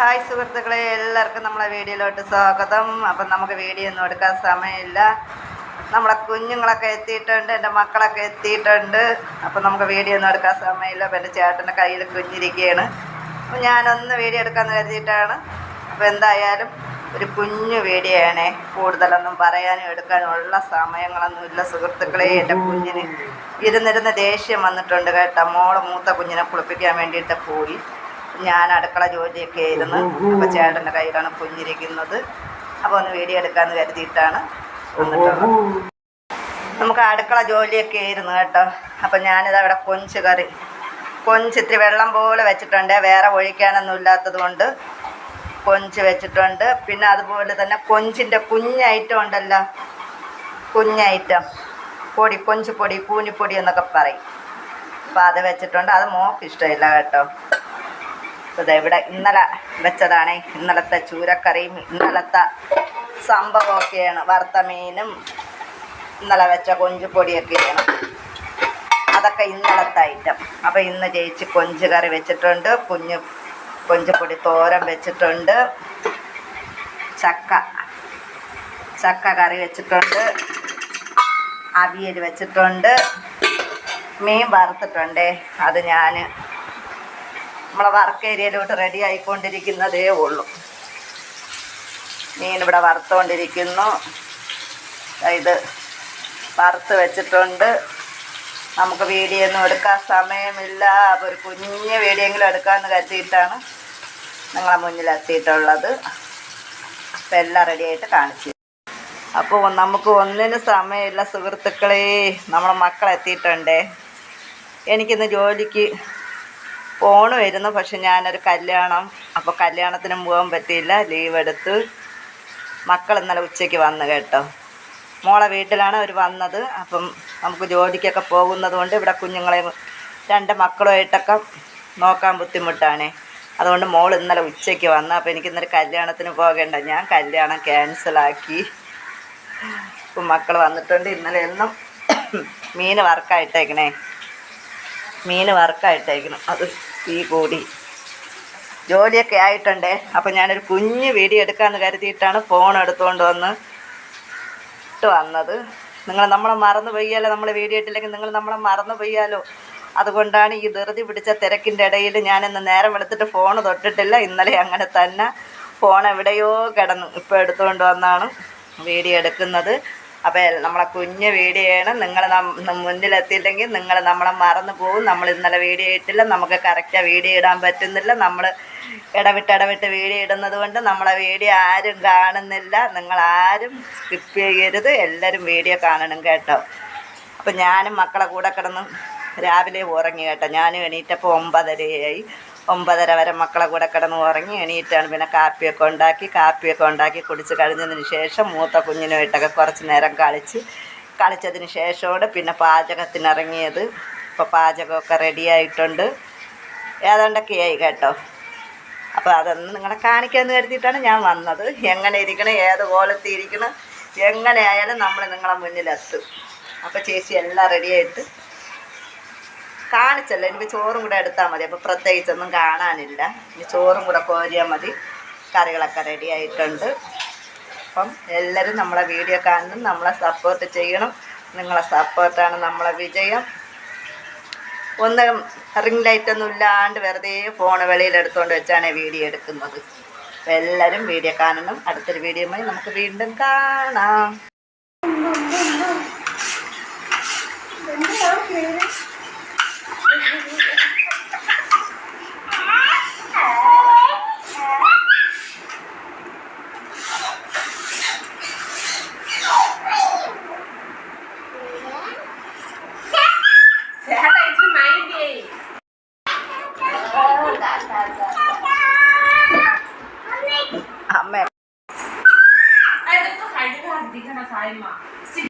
Hi സുഹൃത്തുക്കളെ എല്ലാവർക്കും നമ്മളെ വീഡിയോയിലോട്ട് സ്വാഗതം. അപ്പം നമുക്ക് വീഡിയോ ഒന്നും എടുക്കാൻ സമയമില്ല. നമ്മളെ കുഞ്ഞുങ്ങളൊക്കെ എത്തിയിട്ടുണ്ട് എന്റെ മക്കളൊക്കെ എത്തിയിട്ടുണ്ട്. അപ്പം നമുക്ക് വീഡിയോ ഒന്നും എടുക്കാൻ സമയമില്ല. അപ്പം എന്റെ ചേട്ടന്റെ കയ്യിൽ കുഞ്ഞിരിക്കുകയാണ്. അപ്പം ഞാനൊന്ന് വീഡിയോ എടുക്കാമെന്ന് കരുതിയിട്ടാണ്. അപ്പം എന്തായാലും ഒരു കുഞ്ഞു വീഡിയോ ആണേ കൂടുതലൊന്നും പറയാനും എടുക്കാനും ഉള്ള സമയങ്ങളൊന്നുമില്ല സുഹൃത്തുക്കളെ. എന്റെ കുഞ്ഞിന് ഇരുന്നിരുന്ന് ദേഷ്യം വന്നിട്ടുണ്ട് കേട്ടോ. മോൾ മൂത്ത കുഞ്ഞിനെ കുളിപ്പിക്കാൻ വേണ്ടിയിട്ട് പോയി. ഞാൻ അടുക്കള ജോലിയൊക്കെ ആയിരുന്നു. അപ്പോൾ ചേട്ടന്റെ കയ്യിലാണ് കുഞ്ഞിരിക്കുന്നത് അപ്പോൾ ഒന്ന് വീഡിയോ എടുക്കാമെന്ന് കരുതിയിട്ടാണ് വന്നിട്ടുള്ളത്. നമുക്ക് അടുക്കള ജോലിയൊക്കെ ആയിരുന്നു കേട്ടോ. അപ്പം ഞാനിത് അവിടെ കൊഞ്ച് കറി. കൊഞ്ച് ഇത്തിരി വെള്ളം പോലെ വെച്ചിട്ടുണ്ട്. വേറെ ഒഴിക്കാനൊന്നും ഇല്ലാത്തത് കൊണ്ട് കൊഞ്ച് വെച്ചിട്ടുണ്ട്. പിന്നെ അതുപോലെ തന്നെ കൊഞ്ചിന്റെ കുഞ്ഞൈറ്റം ഉണ്ടല്ലോ. കുഞ്ഞൈറ്റം പൊടി കൊഞ്ച് പൊടി കൂനിപ്പൊടി എന്നൊക്കെ പറയും. അപ്പോൾ അത് വെച്ചിട്ടുണ്ട്. അത് മോക്ക് ഇഷ്ടമില്ല കേട്ടോ. അപ്പോൾ ഇവിടെ ഇന്നലെ വെച്ചതാണ്. ഇന്നലത്തെ ചൂരക്കറിയും ഇന്നലത്തെ സംഭവമൊക്കെയാണ്. വറുത്ത മീനും ഇന്നലെ വെച്ച കൊഞ്ചുപൊടിയൊക്കെയാണ് അതൊക്കെ ഇന്നലത്തെ ഐറ്റം അപ്പോൾ ഇന്ന് ചേച്ചി കൊഞ്ച് കറി വെച്ചിട്ടുണ്ട്. കുഞ്ഞു കൊഞ്ചുപൊടി തോരൻ വെച്ചിട്ടുണ്ട്. ചക്ക ചക്ക കറി വെച്ചിട്ടുണ്ട്. അവിയൽ വെച്ചിട്ടുണ്ട്. മീൻ വറുത്തിട്ടുണ്ടേ. അത് ഞാൻ നമ്മളെ വർക്ക് ഏരിയയിലോട്ട് റെഡി ആയിക്കൊണ്ടിരിക്കുന്നതേ ഉള്ളൂ. മീൻ ഇവിടെ വറുത്തുകൊണ്ടിരിക്കുന്നു ഇത് വറുത്ത് വെച്ചിട്ടുണ്ട്. നമുക്ക് വീഡിയോ ഒന്നും എടുക്കാൻ സമയമില്ല. അപ്പോൾ ഒരു കുഞ്ഞ് വീഡിയോ എങ്കിലും എടുക്കാമെന്ന് കരുതിയിട്ടാണ് നിങ്ങളെ മുന്നിൽ എത്തിയിട്ടുള്ളത് അപ്പം എല്ലാം റെഡിയായിട്ട് കാണിച്ചു അപ്പോൾ നമുക്ക് ഒന്നിന് സമയമില്ല സുഹൃത്തുക്കളെ. നമ്മളെ മക്കളെത്തിയിട്ടുണ്ടേ. എനിക്കിന്ന് ജോലിക്ക് പോണമായിരുന്നു പക്ഷെ ഞാനൊരു കല്യാണം അപ്പോൾ കല്യാണത്തിന് പോകാൻ പറ്റിയില്ല. ലീവ് എടുത്ത് മക്കൾ ഇന്നലെ ഉച്ചയ്ക്ക് വന്നു കേട്ടോ. മോളെ വീട്ടിലാണ് അവർ വന്നത്. അപ്പം നമുക്ക് ജോലിക്കൊക്കെ പോകുന്നത് കൊണ്ട് ഇവിടെ കുഞ്ഞുങ്ങളെ രണ്ട് മക്കളുമായിട്ടൊക്കെ നോക്കാൻ ബുദ്ധിമുട്ടാണ്. അതുകൊണ്ട് മോൾ ഇന്നലെ ഉച്ചയ്ക്ക് വന്നു. അപ്പോൾ എനിക്ക് ഇന്നലെ കല്യാണത്തിന് പോകേണ്ട. ഞാൻ കല്യാണം ക്യാൻസലാക്കി ഇപ്പം മക്കൾ വന്നിട്ടുണ്ട്. ഇന്നലെ എന്നും മീൻ വർക്കായിട്ടേക്കണേ മീൻ വർക്കായിട്ടേക്കണം അത് തീ കൂടി. ജോലിയൊക്കെ ആയിട്ടുണ്ടേ. അപ്പം ഞാനൊരു കുഞ്ഞ് വീഡിയോ എടുക്കാമെന്ന് കരുതിയിട്ടാണ് ഫോൺ എടുത്തുകൊണ്ട് വന്ന് ഇട്ട് വന്നത്. നിങ്ങൾ നമ്മളെ മറന്നു പോയാലോ? നമ്മൾ വീഡിയോ ഇട്ടില്ലെങ്കിൽ നിങ്ങൾ നമ്മളെ മറന്നു പോയാലോ? അതുകൊണ്ടാണ് ഈ ധൃതി പിടിച്ച തിരക്കിന്റെ ഇടയിൽ ഞാനിന്ന് നേരം വെളുത്തിട്ട് ഫോൺ തൊട്ടിട്ടില്ല. ഇന്നലെ അങ്ങനെ തന്നെ ഫോൺ എവിടെയോ കിടന്നു. ഇപ്പോൾ എടുത്തുകൊണ്ട് വന്നാണ് വീഡിയോ എടുക്കുന്നത്. അപ്പോൾ നമ്മളെ കുഞ്ഞ് വീഡിയോയാണ് നിങ്ങൾ മുന്നിലെത്തിയില്ലെങ്കിൽ നിങ്ങൾ നമ്മളെ മറന്നു പോകും. നമ്മൾ ഇന്നലെ വീഡിയോ ഇട്ടില്ല. നമുക്ക് കറക്റ്റാണ് വീഡിയോ ഇടാൻ പറ്റുന്നില്ല. നമ്മൾ ഇടവിട്ട് ഇടവിട്ട് വീഡിയോ ഇടുന്നത് കൊണ്ട് നമ്മളെ വീഡിയോ ആരും കാണുന്നില്ല. നിങ്ങൾ ആരും സ്കിപ്പ് ചെയ്യരുത്. എല്ലാവരും വീഡിയോ കാണണം കേട്ടോ. അപ്പം ഞാനും മക്കളെ കൂടെ കിടന്ന് രാവിലെ ഉറങ്ങി കേട്ടോ. ഞാനും എണീറ്റപ്പോൾ ഒമ്പതരയായി. ഒമ്പതര വരെ മക്കളെ കൂടെ കിടന്ന് ഉറങ്ങി എണീറ്റാണ് പിന്നെ കാപ്പിയൊക്കെ ഉണ്ടാക്കി കാപ്പിയൊക്കെ ഉണ്ടാക്കി കുടിച്ച് കഴിഞ്ഞതിന് ശേഷം മൂത്ത കുഞ്ഞിനുമായിട്ടൊക്കെ കുറച്ച് നേരം കളിച്ച്. കളിച്ചതിന് ശേഷമാണ് പിന്നെ പാചകത്തിനിറങ്ങിയത്. ഇപ്പോൾ പാചകമൊക്കെ റെഡി ആയിട്ടുണ്ട്. ഏതാണ്ടൊക്കെയായി കേട്ടോ. അപ്പോൾ അതൊന്ന് നിങ്ങളെ കാണിക്കാമെന്ന് കരുതിയിട്ടാണ് ഞാൻ വന്നത്. എങ്ങനെ ഇരിക്കണം ഏത് കോലത്തിൽ ഇരിക്കണം എങ്ങനെയായാലും നമ്മൾ നിങ്ങളെ മുന്നിലെത്തും. അപ്പോൾ ചേച്ചി എല്ലാം റെഡിയായിട്ട് കാണിച്ചല്ലോ എനിക്ക് ചോറും കൂടെ എടുത്താൽ മതി അപ്പോൾ പ്രത്യേകിച്ചൊന്നും കാണാനില്ല ഇനി ചോറും കൂടെ കോരിയാൽ മതി കറികളൊക്കെ റെഡി ആയിട്ടുണ്ട് അപ്പം എല്ലാവരും നമ്മളെ വീഡിയോ കാണണം നമ്മളെ സപ്പോർട്ട് ചെയ്യണം നിങ്ങളെ സപ്പോർട്ടാണ് നമ്മളെ വിജയം ഒന്ന് റിംഗ് ലൈറ്റൊന്നും ഇല്ലാണ്ട് വെറുതെ ഫോൺ വെളിയിലെടുത്തുകൊണ്ട് വെച്ചാണ് വീഡിയോ എടുക്കുന്നത് അപ്പം എല്ലാവരും വീഡിയോ കാണണം അടുത്തൊരു വീഡിയോയുമായി നമുക്ക് വീണ്ടും കാണാം സി-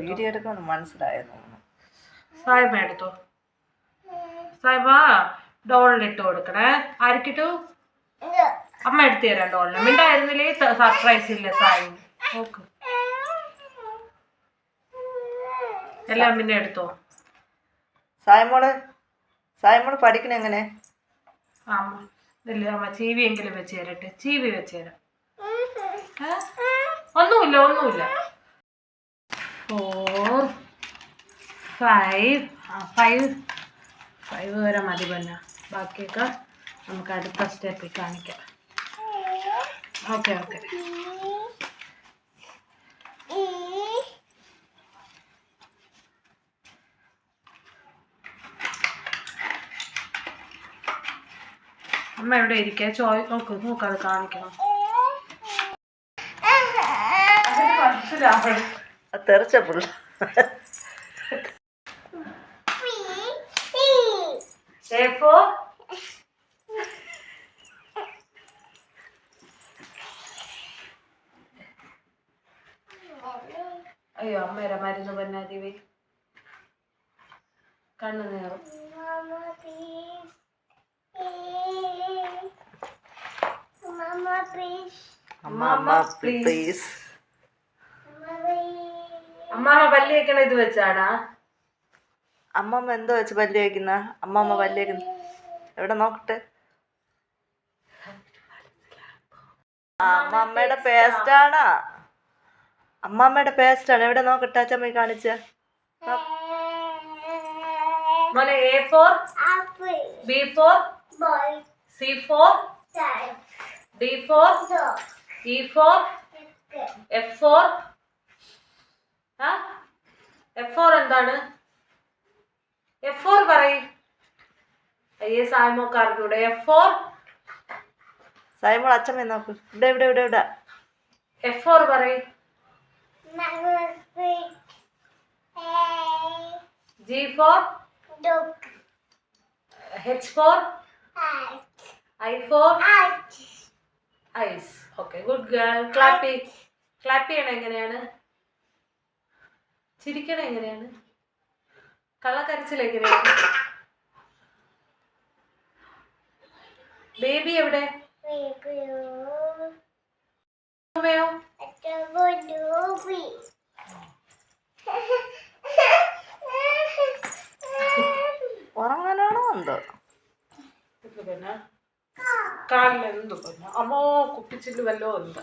വീഡിയോ എടുക്കുമെന്ന് മനസ്സിലായെന്ന് സായ്മ എടുത്തോ? സായ്മ ഡോളിലിട്ട് കൊടുക്കണേ. ആർക്കിട്ടു അമ്മ എടുത്തു തരാം ഡോളിന്. മിണ്ടായിരുന്നില്ലേ? സർപ്രൈസ് ഇല്ല സായി ഓക്കെ എല്ലാം പിന്നെ എടുത്തോ? സായ്മോൾ സായമോൾ പഠിക്കണ എങ്ങനെ? ആ ഇല്ല അമ്മ ചീവി എങ്കിലും വെച്ച് തരട്ടെ. ചീവി വെച്ച് തരാം. ഒന്നുമില്ല ഒന്നുമില്ല. ഫോർ ഫൈവ് ആ ഫൈവ് ഫൈവ് വരെ മതി പിന്നെ. ബാക്കിയൊക്കെ നമുക്ക് അടുത്ത സ്റ്റെപ്പിൽ കാണിക്കാം. Okay okay. അമ്മ എവിടെ ഇരിക്കുക ചോയ് നോക്ക് നോക്ക് അത് കാണിക്കണം. അതിന് മനസ്സിലാവണം. അത് തെറിച്ച പുള്ള A for അയ്യോ അമ്മേരെ മരുന്ന് പന്നാതിവേ കണ്ണു നേറും. അമ്മ പ്ലീസ് അമ്മാമ്മ പല്ല് വെക്കണ ഇത് വെച്ചാടാ. അമ്മമ്മ എന്തോ വെച്ച് പല്ല് വയ്ക്കുന്ന അമ്മമ്മ പല്ല് വയ്ക്കുന്ന എവിടെ നോക്കട്ടെ? അമ്മമ്മയുടെ പേസ്റ്റാണ്? അമ്മമ്മയുടെ പേസ്റ്റാണ്. എവിടെ നോക്കട്ടെ അച്ഛമ്മ കാണിച്ച. മോനെ A for B for C for D for E for F for F for എന്താണ്? എഫ് ഫോർ പറയും. അയ്യേ സായ്മോക്കാർക്കൂടെ. എഫ് ഫോർ സായ്മോൾ അച്ഛമ്മ നോക്ക്. ഇവിടെ ഇവിടെ ഇവിടെ ഇവിടെ. എഫ് ഫോർ പറയും. G for H for I for ice okay good girl clappy clap ചെയ്യണം എങ്ങനെയാണ്? ചിരിക്കണം എങ്ങനെയാണ്? കള്ളക്കരച്ചിൽ എങ്ങനെയാണ്? ബേബി എവിടെ? ഉറങ്ങാനാണോ എന്തോ? പിന്നെ എന്തു പിന്നെ അമ്മോ കുപ്പിച്ചില്ല് വല്ലോ എന്താ